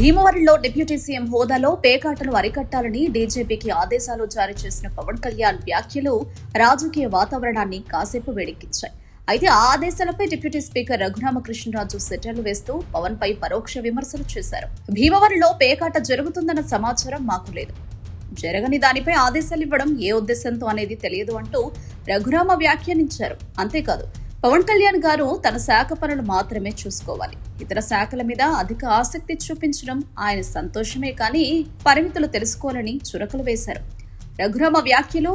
భీమవరంలో deputy CM హోదాలో పేకాటను అరికట్టాలని డీజీపీకి ఆదేశాలు జారీ చేసిన పవన్ కళ్యాణ్ వ్యాఖ్యలు రాజకీయ వాతావరణాన్ని కాసేపు వేడెక్కించాయి. అయితే ఆ ఆదేశాలపై డిప్యూటీ స్పీకర్ రఘురామకృష్ణరాజు సెటర్లు వేస్తూ పవన్ పై పరోక్ష విమర్శలు చేశారు. భీమవరంలో పేకాట జరుగుతుందన్న సమాచారం మాకు లేదు. జరగని దానిపై ఆదేశాలు ఇవ్వడం ఏ ఉద్దేశంతో అనేది తెలియదు అంటూ రఘురామ వ్యాఖ్యానించారు. అంతేకాదు పవన్ కళ్యాణ్ గారు తన శాఖ పనులు మాత్రమే చూసుకోవాలి. ఇతర శాఖల మీద అధిక ఆసక్తి చూపించడం ఆయన సంతోషమే కానీ పరిమితులు తెలుసుకోవాలని చురకలు వేశారు. రఘురామ వ్యాఖ్యలో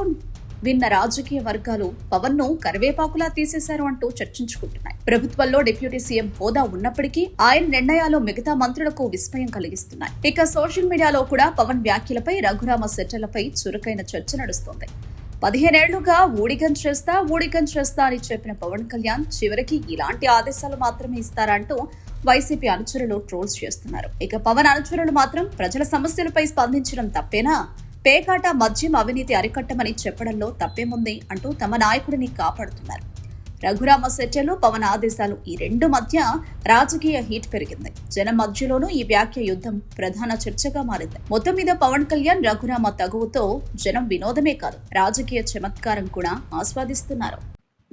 విన్న రాజకీయ వర్గాలు పవన్ను కరివేపాకులా తీసేశారు అంటూ చర్చించుకుంటున్నాయి. ప్రభుత్వంలో డిప్యూటీ సీఎం హోదా ఉన్నప్పటికీ ఆయన నిర్ణయాలు మిగతా మంత్రులకు విస్మయం కలిగిస్తున్నాయి. ఇక సోషల్ మీడియాలో కూడా పవన్ వ్యాఖ్యలపై రఘురామ సెట్టలపై చురుకైన చర్చ నడుస్తోంది. పదిహేనేళ్ళుగా ఊడిగం చేస్తా ఊడిగం చేస్తా అని చెప్పిన పవన్ కళ్యాణ్ చివరికి ఇలాంటి ఆదేశాలు మాత్రమే ఇస్తారంటూ వైసీపీ అనుచరులు ట్రోల్స్ చేస్తున్నారు. ఇక పవన్ అనుచరులు మాత్రం ప్రజల సమస్యలపై స్పందించడం తప్పేనా? పేకాట మద్యం అవినీతి అరికట్టమని చెప్పడంలో తప్పేముంది అంటూ తమ నాయకుడిని కాపాడుతున్నారు. రఘురామ సెట్టెలు పవన్ ఆదేశాలు ఈ రెండు మధ్య రాజకీయ హీట్ పెరిగింది. జనం మధ్యలోనూ ఈ వ్యాఖ్య యుద్ధం ప్రధాన చర్చగా మారింది. మొత్తం మీద పవన్ కళ్యాణ్ రఘురామ తగువుతో జనం వినోదమే కాదు రాజకీయ చమత్కారం కూడా ఆస్వాదిస్తున్నారు.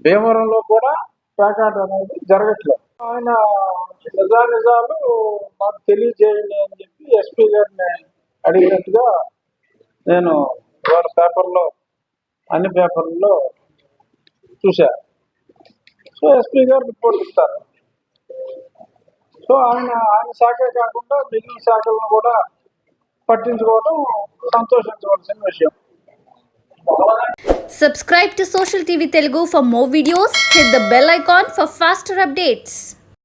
భీమవరంలో కూడా ప్యాకాట్ అనేది జరగట్లేదు. ఆయన నిజానిజాలు మాకు తెలియజేయండి అని చెప్పి ఎస్పీ గారిని అడిగినట్టుగా నేను వాళ్ళ పేపర్లో అన్ని పేపర్లలో చూశాను సో ఎస్పీ గారు రిపోర్ట్ ఇస్తారు సో ఆయన ఆయన శాఖే కాకుండా మిగిలిన శాఖలను కూడా పట్టించుకోవడం సంతోషించవలసిన విషయం Subscribe to Social TV Telugu for more videos. Hit the bell icon for faster updates.